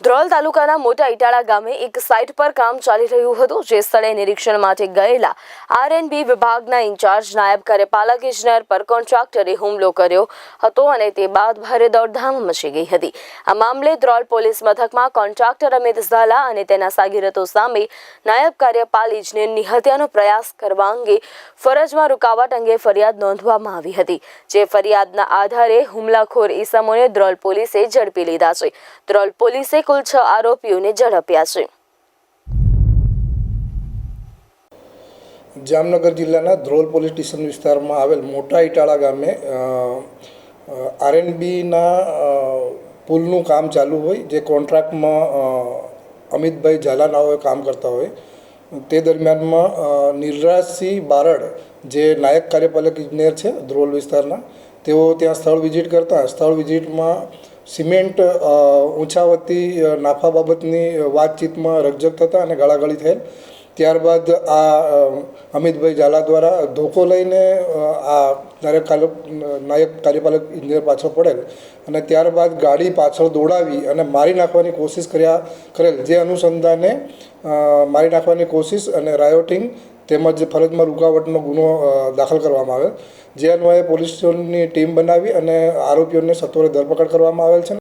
ધ્રોલ તાલુકાના મોટા ઇટાળા ગામે એક સાઇટ પર કામ ચાલી રહ્યું હતું, જે સ્થળે નિરીક્ષણ માટે ગયેલા આરએનબી વિભાગના ઇન્ચાર્જ નાયબ કાર્યપાલક ઇજનેર પર કોન્ટ્રાક્ટરે હુમલો કર્યો હતો અને તે બાદ ભારે દોડધામ મચી ગઈ હતી. આ મામલે ધ્રોલ પોલીસ મથકમાં કોન્ટ્રાક્ટર અમિત ઝાલા અને તેના સાગીરતો સામે નાયબ કાર્યપાલ ઇજનેરની હત્યાનો પ્રયાસ કરવા અંગે ફરજમાં રૂકાવટ અંગે ફરિયાદ નોંધવામાં આવી હતી, જે ફરિયાદના આધારે હુમલાખોર ઈસમોને દ્રોલ પોલીસે ઝડપી લીધા છે. ધ્રોલ પોલીસે કુલ છ આરોપીઓને ઝડપ્યા છે. જામનગર જિલ્લાના ધ્રોલ પોલીસ સ્ટેશન વિસ્તારમાં આવેલ મોટા ઇટાળા ગામે આરએનબીના પુલનું કામ ચાલુ હોય, જે કોન્ટ્રાક્ટમાં અમિતભાઈ ઝાલાનાઓએ કામ કરતા હોય, તે દરમિયાનમાં નિરરાજસિંહ બારડ, જે નાયક કાર્યપાલક ઇજનેર છે ધ્રોલ વિસ્તારના, તેઓ ત્યાં સ્થળ વિઝિટ કરતા, સ્થળ વિઝિટમાં સિમેન્ટ ઊંચાવતી નાફા બાબતની વાતચીતમાં રકજક થતા અને ગાળાગાળી થયેલ. ત્યારબાદ આ અમિતભાઈ ઝાલા દ્વારા ધોકો લઈને આ નાયક નાયક કાર્યપાલક ઇજનેર પાછળ પડેલ અને ત્યારબાદ ગાડી પાછળ દોડાવી અને મારી નાખવાની કોશિશ કર્યા, કરેલ. જે અનુસંધાને મારી નાખવાની કોશિશ અને રાયોટિંગ તેમજ ફરજમાં રૂકાવટનો ગુનો દાખલ કરવામાં આવ્યો જે અન્વયે પોલીસની ટીમ બનાવી અને આરોપીઓને સત્વરે ધરપકડ કરવામાં આવેલ છે.